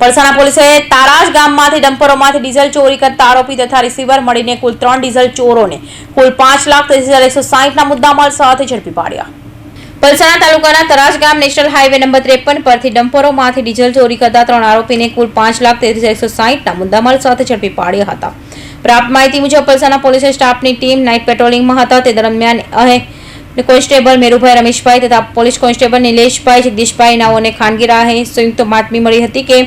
પલસાણા પોલીસે તારાજ ગામમાંથી ડમ્પરોમાંથી ડીઝલ ચોરી કરતા આરોપી તથા રિસીવર મળીને કુલ ત્રણ ડીઝલ ચોરોને કુલ પાંચ લાખ ત્રીસ હજાર એકસો સાહીઠના મુદ્દામાલ સાથે ઝડપી પાડ્યા. પલસાણા તાલુકાના તરાજ ગામ નેશનલ હાઈવે નંબર ત્રેપન પરથી ડમ્પરોમાંથી ડીઝલ ચોરી કરતા ત્રણ આરોપીને કુલ પાંચ લાખ હજાર એકસો સાહીઠના મુદ્દામાલ સાથે ઝડપી પાડ્યા હતા. પ્રાપ્ત માહિતી મુજબ પલસાણા પોલીસે સ્ટાફની ટીમ નાઇટ પેટ્રોલિંગમાં હતા. તે દરમિયાન અહીં કોન્સ્ટેબલ મેરુભાઈ રમેશભાઈ તથા પોલીસ કોન્સ્ટેબલ નિલેશભાઈ જગદીશભાઈ નાઓને ખાનગી રાહે સંયુક્ત બાતમી મળી હતી કે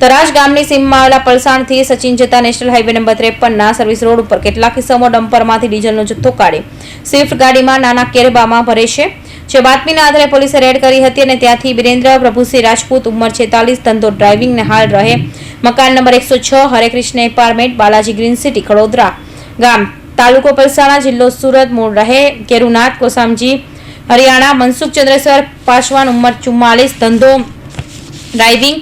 તરાજ ગામની સીમમાં આવેલા પલસાણથી સચિન જતા નેશનલ હાઈવે નંબર ત્રેપનના સર્વિસ રોડ ઉપર કેટલાક કિસ્સામાં ડમ્પરમાંથી ડીઝલનો જથ્થો કાઢી સ્વિફ્ટ ગાડીમાં નાના કેરબામાં ભરે છે. જે બાતમીના આધારે પોલીસે રેડ કરી હતી અને ત્યાંથી વિરેન્દ્ર પ્રભુસિંહ રાજપૂત ઉંમર છેતાલીસ, ધંધો ડ્રાઇવિંગને હાલ રહે. મકાન નંબર એકસો છ Harekrishna apartment, Balaji green city, Khadodara ગામ. તાલુકો પલસાણા જિલ્લો સુરત મૂળ રહે. કેરુનાથ કોસામજી, હરિયાણા મનસુખ ચંદ્રેશ્વર પાસવાન ઉંમર ચુમ્માલીસ, ધંધો ડ્રાઇવિંગ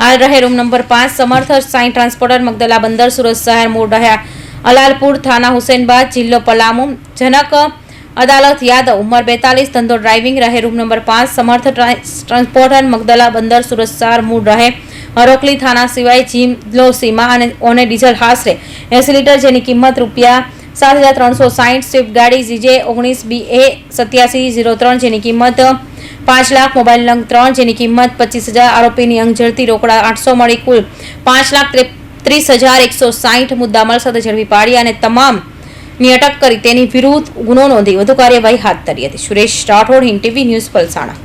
હાલ રહે રૂમ નંબર પાંચ સમર્થ સાઈ ટ્રાન્સપોર્ટર મગદલા બંદર સુરત શહેર મૂળ રહ્યા. અલાલપુર થાના હુસેનબાદ જિલ્લો પલામુ. જનક અદાલત યાદવ ઉંમર બેતાલીસ, ધંધો ડ્રાઇવિંગ રહે રૂમ નંબર પાંચ સમર્થ ટ્રાન્સ- ટ્રાન્સપોર્ટર મગદલા બંદર સુરત શહેર મૂળ રહે. હરોકલી થાના સિવાય જિલ્લો સીમા અને ઓને ડીઝલ હાસરે એસી લીટર જેની કિંમત રૂપિયા સાત હજાર ત્રણસો સાહીઠ સ્વિફ્ટ ગાડી જીજે ઓગણીસ બી એ સત્યાસી ઝીરો ત્રણ જેની કિંમત પાંચ લાખ મોબાઈલ નંગ ત્રણ, જેની કિંમત પચીસ હજાર આરોપીની અંગ ઝડપી રોકડા આઠસો મળી કુલ પાંચ લાખ ત્રીસ હજાર એકસો સાહીઠ મુદ્દામાલ સાથે ઝડપી પાડી અને તમામની અટક કરી તેની વિરુદ્ધ ગુનો નોંધી વધુ કાર્યવાહી હાથ ધરી હતી. Suresh Rathod, Hind TV news, Palsana.